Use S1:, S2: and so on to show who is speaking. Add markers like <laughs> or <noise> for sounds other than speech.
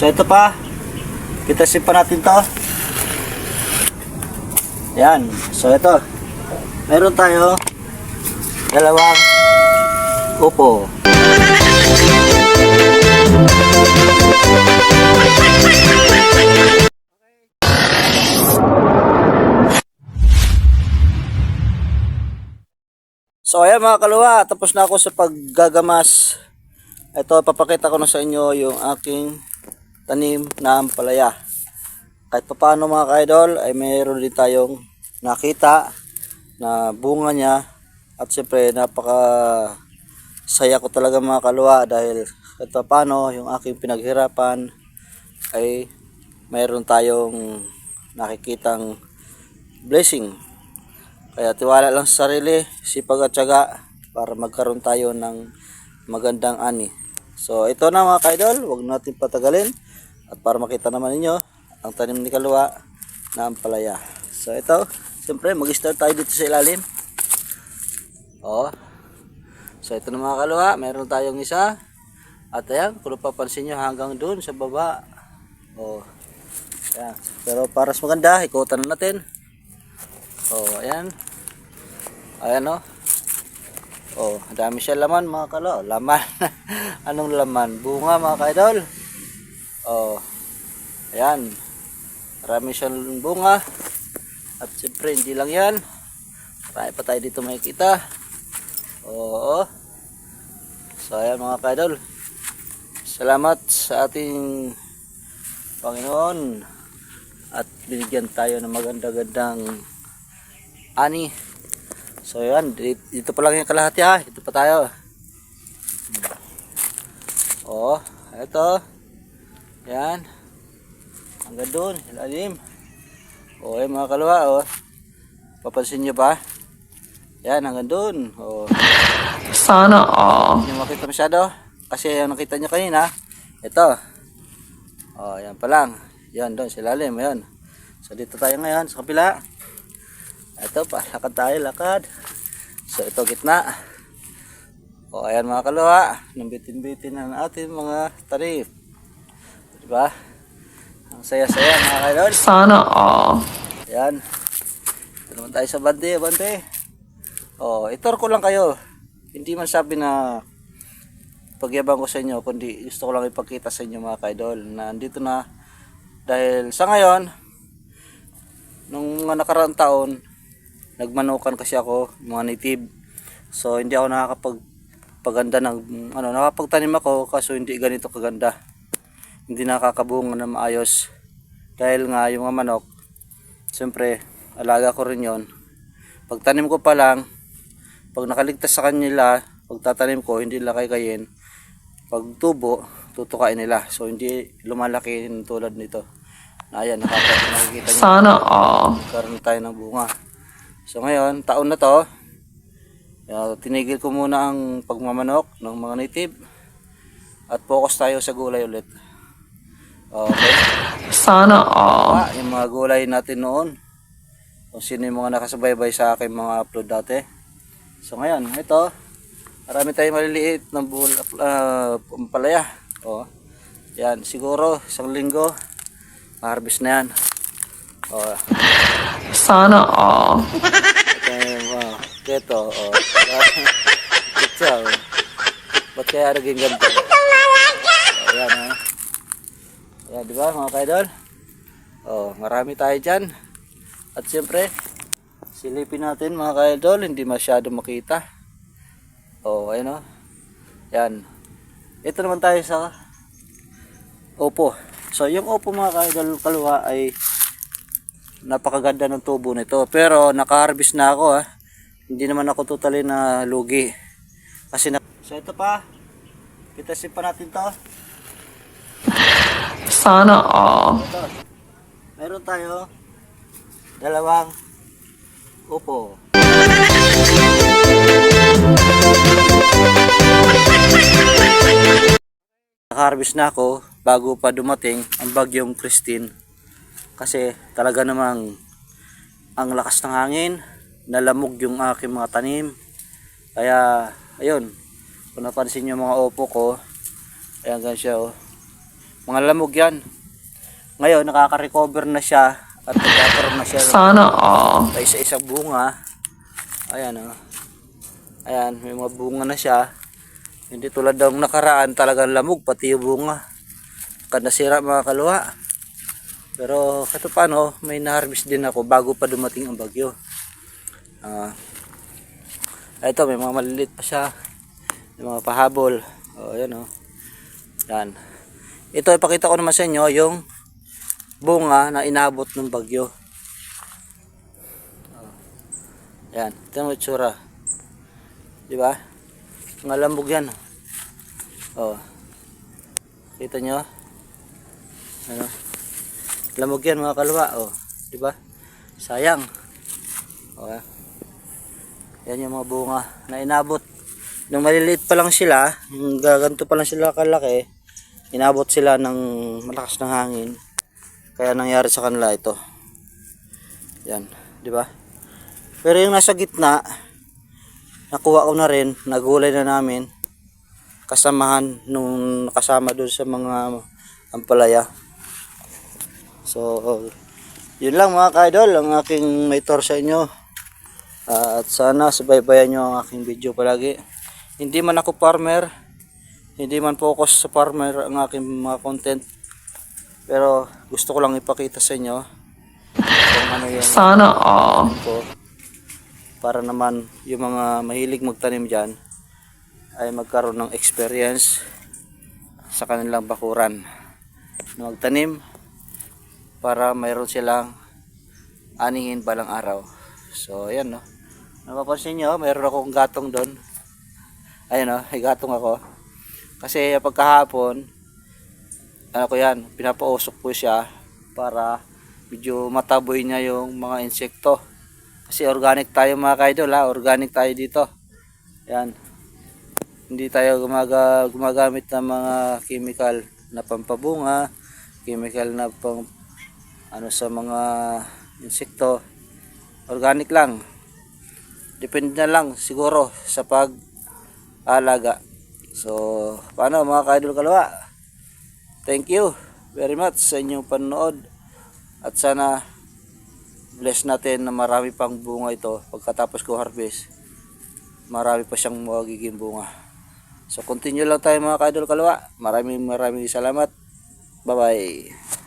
S1: So ito pa. Kitasin pa natin to. Yan. So ito. Meron tayo dalawang upo. So ayan mga kaluwa, tapos na ako sa paggagamas. Ito, papakita ko na sa inyo yung aking tanim na ampalaya. Kahit pa paano mga ka-idol, ay mayroon din tayong nakita na bunga niya. At siyempre, napaka saya ko talaga mga kaluwa dahil kahit pa paano yung aking pinaghirapan ay mayroon tayong nakikitang blessing kaya tiwala lang sa sarili, sipag at tiyaga para magkaroon tayo ng magandang ani. So ito na mga kaidol, huwag natin patagalin at para makita naman ninyo ang tanim ni Kalua na ampalaya. So ito, siyempre mag-start tayo dito sa ilalim. Oh. So ito na mga Kalua, meron tayong isa. At ayan, kung papansin nyo hanggang doon sa baba. Oh. Ayan. Pero para mas maganda, ikutan na natin. Oh, ayan. Ayan oh. Oh, dami siya laman mga kalo. Laman. <laughs> Anong laman? Bunga mga kaidol. Oh. Ayan. Marami siyang bunga. At siyempre hindi lang yan. Marami pa tayo dito makikita. Oo. So ayan mga kaidol. Salamat sa ating Panginoon at binigyan tayo ng maganda-gandang ani. So yan, di- dito pa lang yung kalahati ha. Dito pa tayo. Oh, ito. Yan. Hanggang doon, ilalim. Oh, yan mga kalwa, oh. Papansin nyo ba? Yan, hanggang doon. Oh,
S2: Sana all.
S1: hindi makita masyado. Kasi yung nakita nyo kanina, ito. Oh, yan pa lang. Yan, doon, sa ilalim, yan. So, dito tayo ngayon, sa kapila. Ito pa, lakad tayo, lakad. So, ito gitna. O, ayan mga kaluha. Nambitin-bitin na ng ating mga tarif. Diba? Ang saya-saya mga kailon.
S2: Sana all.
S1: Ayan. Ito naman tayo sa bante, bante. O, itor ko lang kayo. Hindi man sabi na pagyabang ko sa inyo, kundi gusto ko lang ipakita sa inyo mga kaidol na andito na dahil sa ngayon nung mga nakaraang taon nagmanukan kasi ako mga native so hindi ako nakakapag paganda ng ano nakapagtanim ako kaso hindi ganito kaganda hindi nakakabunga na maayos. Dahil nga yung mga manok siyempre alaga ko rin yon pagtanim ko pa lang pag nakaligtas sa kanila pagtatanim ko hindi nila kaykayin pag tubo tutukain nila. So hindi lumalaki tulad nito. Na ayan nakikita nyo
S2: Sana all.
S1: karoon tayo ng bunga. So ngayon, taon na to, uh, tinigil ko muna ang pagmamanok ng mga native. At focus tayo sa gulay ulit. Okay.
S2: Sana all.
S1: Ah, yung mga gulay natin noon. Kung sino yung mga nakasubaybay sa aking mga upload dati. So ngayon, ito, marami tayong maliliit na bul uh, palaya. Oh. Yan, siguro isang linggo, harvest na yan. Oh,
S2: Sana all.
S1: Kaya, wow, keto, oh. Kitsa, oh. Ba't kaya naging ganito? Oh, yan, oh. Yan, di ba, mga kaidol? Oh, marami tayo dyan. At siyempre, silipin natin, mga kaidol, hindi masyado makita. Oh, ayun, oh. Yan. Ito naman tayo sa Opo. So, yung Opo, mga kaidol, kaluha ay napakaganda ng tubo nito. Pero naka-harvest na ako ha. Hindi naman ako totally na lugi. Kasi na So ito pa. Kitasin pa natin to.
S2: Sana all.
S1: Meron tayo dalawang upo. Naka-harvest na ako bago pa dumating ang bagyong Christine. Kasi talaga namang ang lakas ng hangin, nalamog yung aking mga tanim. Kaya, ayun, kung napansin nyo mga opo ko, ayan gan siya oh. Mga lamog yan. Ngayon, nakaka-recover na siya at nagkakaroon na siya
S2: Sana all.
S1: sa isa-isang bunga. Ayan o. Ayan, may mga bunga na siya. Hindi tulad ng nakaraan talagang lamog, pati yung bunga. Kad nasira mga kaluwa. Pero kahit paano, may na-harvest din ako bago pa dumating ang bagyo. Ah. ito, may mga maliliit pa siya. May mga pahabol. O, ayan o. Yan. Ito, ipakita ko naman sa inyo yung bunga na inabot ng bagyo. Yan, ito ang itsura. Di ba? Mga lambog yan. Oh. Kita nyo? Ano? Lamog yan mga kalwa. Oh. Di ba? Sayang. Oh. ah. Yan yung mga bunga na inabot. Nung maliliit pa lang sila, yung gaganto pa lang sila kalaki, inabot sila ng malakas ng hangin. Kaya nangyari sa kanila ito. Yan, di ba? Pero yung nasa gitna, nakuha ko na rin, nagulay na namin. Kasamahan nung nakasama doon sa mga ampalaya. So, yun lang mga ka-idol, ang aking may tour sa inyo. At sana subaybayan nyo ang aking video palagi. Hindi man ako farmer, hindi man focus sa farmer ang aking mga content. Pero gusto ko lang ipakita sa inyo ano yung
S2: Sana all.
S1: ko. Para naman yung mga mahilig magtanim dyan ay magkaroon ng experience sa kanilang bakuran na magtanim para mayroon silang anihin balang araw. So ayan no? Napapansin nyo mayroon akong gatong doon. Ayun no? May gatong ako kasi pagkahapon ano ko yan pinapausok ko siya para medyo mataboy niya yung mga insekto kasi organic tayo mga kaidol ha, organic tayo dito. Yan. Hindi tayo gumaga, gumagamit ng mga chemical na pampabunga, chemical na pang ano sa mga insekto. Organic lang. Depende na lang siguro sa pag alaga. So, paano mga kaidol kalawa? Thank you very much sa inyong panonood. At sana bless natin na marami pang bunga ito. Pagkatapos ko harvest marami pa siyang magiging bunga. So continue lang tayo mga kaidol kalwa maraming maraming salamat. Bye bye